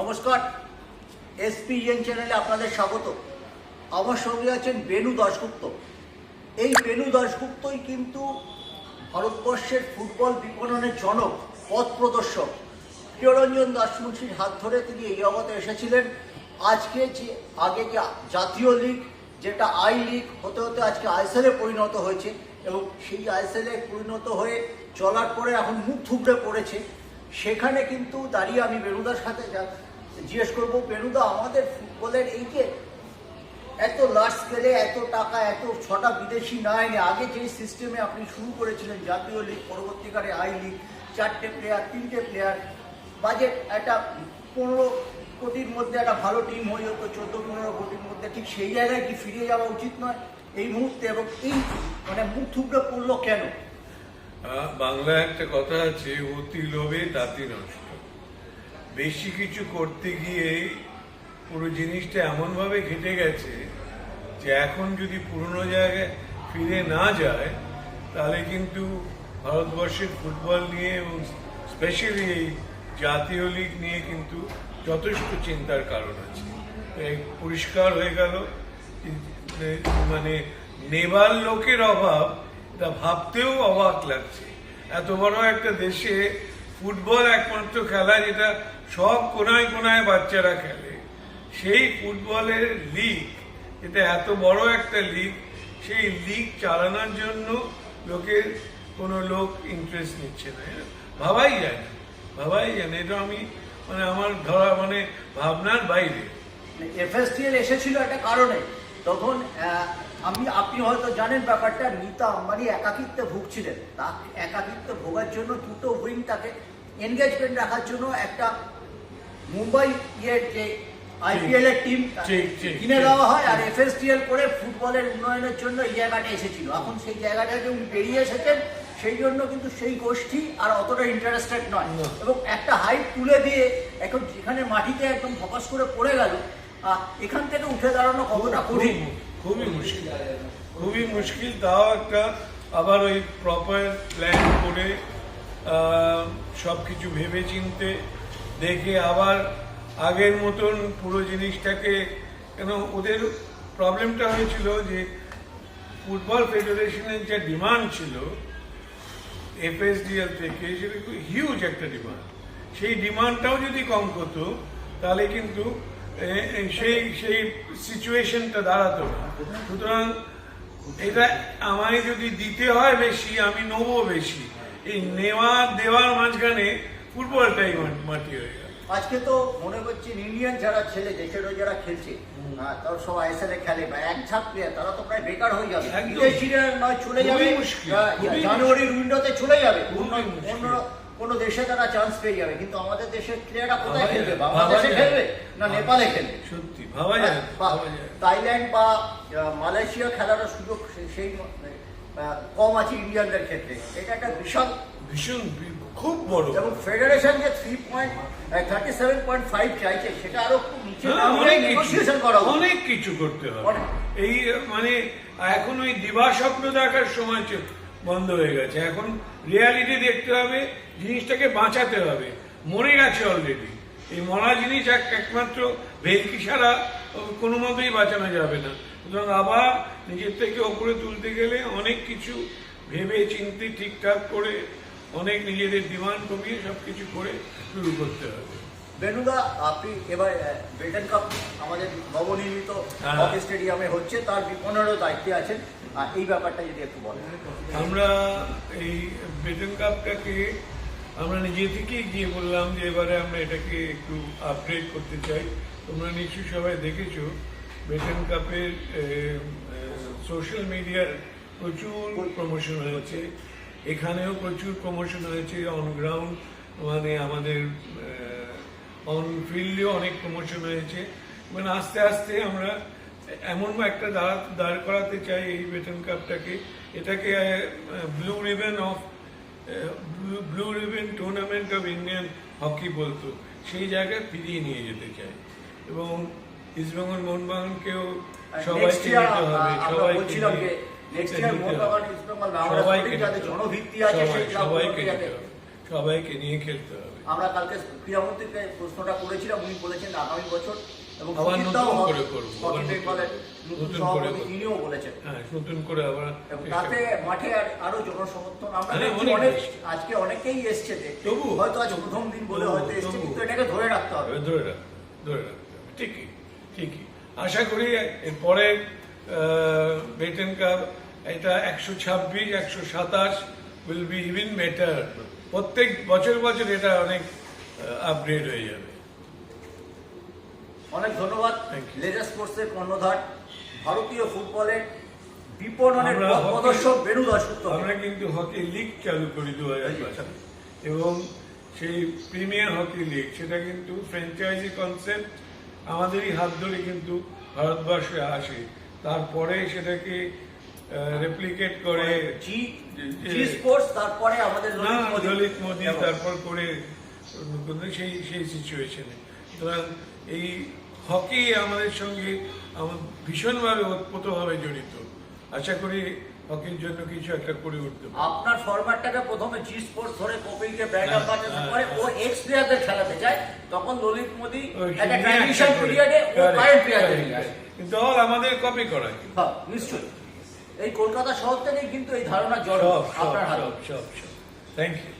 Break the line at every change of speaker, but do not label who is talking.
নমস্কার এসপিএন চ্যানেলে আপনাদের স্বাগত। আমার সঙ্গে আছেন বেনু দাশগুপ্ত। এই বেনু দাশগুপ্তই কিন্তু ভারতবর্ষের ফুটবল বিপণনের জনক, পথ প্রদর্শক। প্রিয়রঞ্জন দাসমুন্সির হাত ধরে তিনি এই অবতে এসেছিলেন। আজকে যে, আগে যে জাতীয় লিগ, যেটা আই লিগ, হতে হতে আজকে আইসেলে পরিণত হয়েছে এবং সেই আইসেলে পরিণত হয়ে চলার পরে এখন মুখ থুবড়ে পড়েছে। সেখানে কিন্তু দাঁড়িয়ে আমি বেনুদার সাথে জিজ্ঞেস করব বেনুদা আমাদের ফুটবলের এই যে এত লার্জ স্কেলে এত টাকা, এত ছটা বিদেশি না এনে আগে যে সিস্টেমে আপনি শুরু করেছিলেন, জাতীয় লিগ পরবর্তীকালে আই লিগ চারটে প্লেয়ার তিনটে প্লেয়ার বাজেট একটা পনেরো কোটির মধ্যে একটা ভালো টিম হয়ে যেত, চোদ্দ পনেরো কোটির মধ্যে, ঠিক সেই জায়গায় কি ফিরে যাওয়া উচিত নয়? এই মুহূর্তে এবং এই মানে মুখ থুবড়ে পড়ল কেন?
বাংলায় একটা কথা আছে, অতি লোভে তাঁতি নষ্ট। বেশি কিছু করতে গিয়ে পুরো জিনিসটা এমনভাবে ঘেটে গেছে যে এখন যদি পুরনো জায়গায় ফিরে না যায়, তাহলে কিন্তু ভারতবর্ষের ফুটবল নিয়ে এবং স্পেশালি এই জাতীয় লিগ নিয়ে কিন্তু যথেষ্ট চিন্তার কারণ আছে। পরিষ্কার হয়ে গেল মানে নেবার লোকের অভাব, তা ভাবতেও অবাক লাগছে। এত বড় একটা দেশে ফুটবল একমাত্র খেলা যেটা সব কোনায় কোনায় বাচ্চারা খেলে। সেই ফুটবলের লিগ এটা এত বড় একটা লিগ সেই লিগ চালানোর জন্য লোকের কোনো লোক ইন্টারেস্ট নিচ্ছে না। ভাবাই যায় না। ভাবাই যায় না। এটা আমি মানে আমার ধরা মানে ভাবনার বাইরে।
এফএসটিএল এসেছিল একটা কারণে। তখন আমি, আপনি হয়তো জানেন ব্যাপারটা, নিতা আম্বানি একাকিত্বে ভুগছিলেন। তা একাকিত্বে ভোগার জন্য দুটো উইং তাকে এনগেজমেন্ট রাখার জন্য একটা মুম্বাই ইয়ের যে আইপিএল এর টিম কিনে দেওয়া হয়। আর এফএসটিএল করে ফুটবলের উন্নয়নের জন্য এই জায়গাটা এসেছিল। এখন সেই জায়গাটা যে উনি বেরিয়ে এসেছেন সেই জন্য কিন্তু সেই গোষ্ঠী আর অতটা ইন্টারেস্টেড নয়। এবং একটা হাইট তুলে দিয়ে এখন যেখানে মাটিতে একদম ফোকাস করে পড়ে গেল এখান থেকে উঠে দাঁড়ানো কতটা কঠিন?
খুবই মুশকিল। খুবই মুশকিল। তাও একটা আবার ওই প্রপার প্ল্যান করে সব কিছু ভেবে চিনতে দেখে আবার আগের মতন পুরো জিনিসটাকে, কেন ওদের প্রবলেমটা হয়েছিল যে ফুটবল ফেডারেশনের যে ডিমান্ড ছিল এফএসডিএল থেকে সেটা হিউজ একটা ডিমান্ড সেই ডিমান্ডটাও যদি কম করতো, তাহলে কিন্তু সেই সেই সিচুয়েশনটা দাঁড়াতো না। সুতরাং এটা আমায় যদি দিতে হয় বেশি, আমি নেব বেশি। এই নেওয়া দেওয়ার মাঝখানে ফুটবলটাই মাটি হয়ে গেল।
আজকে তো মনে করছি ইন্ডিয়ান যারা ছেলে দেশেরও যারা খেলছে আহ, তারা সব আইএসএল এ খেলে বা এক ঝাঁক প্লেয়ার তারা তো প্রায় বেকার হয়ে যাবে। বিদেশিরা নয় চলে যাবে।
খুবই
জানুয়ারির উইন্ডোতে চলে যাবে।
মুশকিল।
দেশে তারা চান্স পেয়ে যাবে কিন্তু আমাদের দেশের প্লেয়াররা কোথায় খেলবে? বাংলাদেশে খেলবে না নেপালে খেলবে?
সত্যি ভাবা যায়।
থাইল্যান্ড বা মালয়েশিয়া খেলার সুযোগ সেই কম আছে ইন্ডিয়ানদের ক্ষেত্রে। এটা একটা বিশাল
ভীষণ খুব বড়।
এবং ফেডারেশন যে three point thirty seven point five চাইছে সেটা আরও খুব নিচে
হ্যাঁ, অনেক কিছু করতে হবে। এই মানে এখন ওই দিবা স্বপ্ন দেখার সময় বন্ধ হয়ে গেছে। এখন রিয়ালিটি দেখতে হবে জিনিসটাকে বাঁচাতে হবে। মরে গেছে অলরেডি এই মরা জিনিস এক একমাত্র ভেলকি ছাড়া কোনো মতেই বাঁচানো যাবে না। সুতরাং আবার নিজের থেকে ওপরে তুলতে গেলে অনেক কিছু ভেবে চিনতে ঠিকঠাক করে অনেক নিজেদের ডিমান্ড কমিয়ে সবকিছু করে শুরু করতে হবে।
বেনুদা আপনি এবার ব্রিটেন কাপ আমাদের নবনির্মিত
হ্যাঁ।
হকি স্টেডিয়ামে হচ্ছে তার বিপণনেরও দায়িত্বে আছেন। আর এই ব্যাপারটা যদি একটু বলেন।
আমরা এই কাপটাকে আমরা নিজে থেকেই গিয়ে বললাম যে এবারে আমরা এটাকে একটু আপগ্রেড করতে চাই। তোমরা নিশ্চয়ই সবাই দেখেছ বেতন কাপের সোশ্যাল মিডিয়ার প্রচুর প্রমোশন হয়েছে। এখানেও প্রচুর প্রমোশন হয়েছে অন গ্রাউন্ড মানে আমাদের অন ফিল্ডেও অনেক প্রমোশন হয়েছে। মানে আস্তে আস্তে আমরা এমন একটা দাঁড়া দাঁড় করাতে চাই এই বেতন কাপটাকে এটাকে blue riband of blue riband tournament of Indian hockey বলতো। সেই জায়গায় ফিরিয়ে নিয়ে যেতে চাই। এবং ইস্টবেঙ্গল মোহনবাগানকেও সবাইকে হবে সবাইকে
যে
নিয়ে।
নেক্সট ইয়ার মোহনবাগান ইস্টবেঙ্গল আমরা
সবাইকে
জনভিত্তি আছে সেই
নিয়ে খেলতে হবে
আমরা কালকে ক্রীড়ামন্ত্রীকে প্রশ্নটা করেছিলাম উনি বলেছেন আগামী বছর এবং
আবার নতুন করে করব, নতুন করে।
নতুন
নতুন করে
সভাপতি
করব।
তিনিও বলেছেন
হ্যাঁ নতুন করে আবার
তাতে মাঠে আরও জনসমর্থন আমরা
অনেক
অনেক আজকে অনেকেই এসছে
তবু।
হয়তো আজ প্রথম দিন বলে হয়তো এসছে কিন্তু এটাকে ধরে রাখতে হবে।
ধরে রাখতে ধরে রাখতে হবে। ঠিকই ঠিকই। আশা করি এরপরে বেটেন কাপ এটা একশো ছাব্বিশ একশো সাতাশ উইল বি ইভিন বেটার প্রত্যেক বছর বছর এটা অনেক আপগ্রেড হয়ে যাবে।
অনেক ধন্যবাদ. লেজার স্পোর্টসের কর্ণধার ভারতীয় ফুটবলের বিপণনের প্রদর্শক বেনু দাসগুপ্ত
আমরা কিন্তু হকি লিগ চালু করি দু হাজার। এবং সেই প্রিমিয়ার হকি লিগ সেটা কিন্তু ফ্র্যাঞ্চাইজি কনসেপ্ট আমাদেরই হাত ধরে কিন্তু ভারতবর্ষে আসে। তারপরে সেটাকে রেপ্লিকেট করে।
জি জি স্পোর্টস তারপরে আমাদের ললিত মোদী।
তারপর করে সেই সেই সিচুয়েশনে সুতরাং এই হকি আমাদের সঙ্গে আমার ভীষণভাবে ওতপ্রোতভাবে জড়িত। আশা করি হকির জন্য কিছু একটা করে উঠতে
আপনার ফরম্যাটটাকে প্রথমে জি স্পোর্টস ধরে কপিলকে ব্যাক
আপ
আম্বাসেডর পরে ও
হ্যাঁ।
এক্স প্লেয়ারদের খেলাতে যায়। তখন ললিত মোদী একটা ট্রানজিশন পিরিয়ডে ও কারেন্ট প্লেয়ারদের.
কিন্তু all আমাদের কপি করা।
হ্যাঁ নিশ্চয়ই। এই কলকাতা শহর থেকেই কিন্তু এই ধারণা
সব
আপনার হাতে।
Thank you